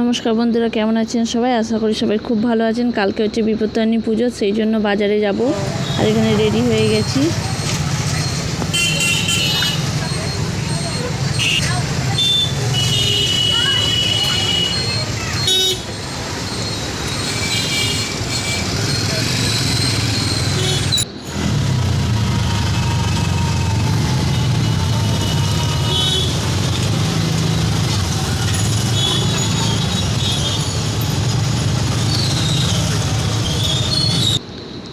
নমস্কার বন্ধুরা, কেমন আছেন সবাই? আশা করি সবাই খুব ভালো আছেন। কালকে হচ্ছে বিপত্তারিণী পুজো, সেই জন্য বাজারে যাব। আর এখানে রেডি হয়ে গেছি।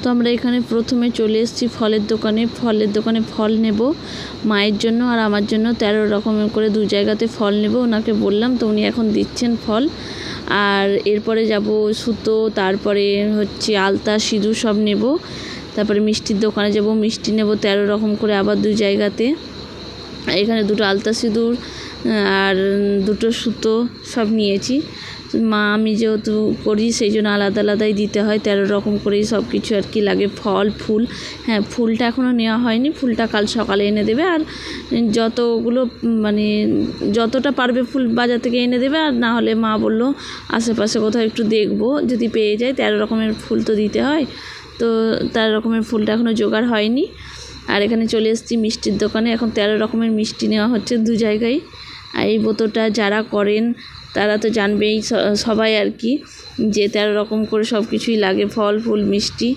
তো আমরা এখানে প্রথমে চলে এসেছি ফলের দোকানে। ফলের দোকানে ফল নেব মায়ের জন্য আর আমার জন্য। তেরো রকমের করে দু জায়গাতে ফল নেব, ওনাকে বললাম। তো উনি এখন দিচ্ছেন ফল। আর এরপরে যাব সুতো, তারপরে হচ্ছে আলতা, সিঁদুর সব নেব। তারপরে মিষ্টির দোকানে যাব, মিষ্টি নেব তেরো রকম করে আবার দু জায়গাতে। এখানে দুটো আলতা, সিঁদুর আর দুটো সুতো সব নিয়েছি। মা, আমি যেহেতু করি, সেই জন্য আলাদা আলাদাই দিতে হয়। তেরো রকম করেই সব কিছু আর কি লাগে, ফল, ফুল। হ্যাঁ ফুলটা এখনও নেওয়া হয়নি। ফুলটা কাল সকালে এনে দেবে। আর যতগুলো মানে যতটা পারবে ফুল বাজার থেকে এনে দেবে। আর না হলে মা বলল, আশেপাশে কোথাও একটু দেখব। যদি পেয়ে যায়, তেরো রকমের ফুল তো দিতে হয়। তো তেরো রকমের ফুলটা এখনও জোগাড় হয়নি। আর এখানে চলে এসেছি মিষ্টির দোকানে। এখন তেরো রকমের মিষ্টি নেওয়া হচ্ছে দু জায়গায়। আর এই বোতলটা যারা করেন, তারা তো জানবেই সবাই আর কি, যে তেরো রকম করে সব কিছুই লাগে, ফল, ফুল, মিষ্টি।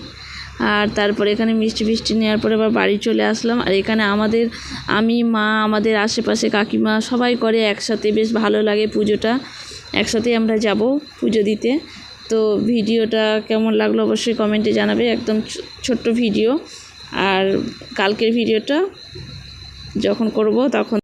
আর তারপরে এখানে মিষ্টি ফিষ্টি নেওয়ার পরে আবার বাড়ি চলে আসলাম। আর এখানে আমাদের, আমি, মা, আমাদের আশেপাশে কাকিমা সবাই করে একসাথে, বেশ ভালো লাগে পুজোটা। একসাথেই আমরা যাব পুজো দিতে। তো ভিডিওটা কেমন লাগল অবশ্যই কমেন্টে জানাবে, একদম ছোট্ট ভিডিও। আর কালকের ভিডিওটা যখন করব তখন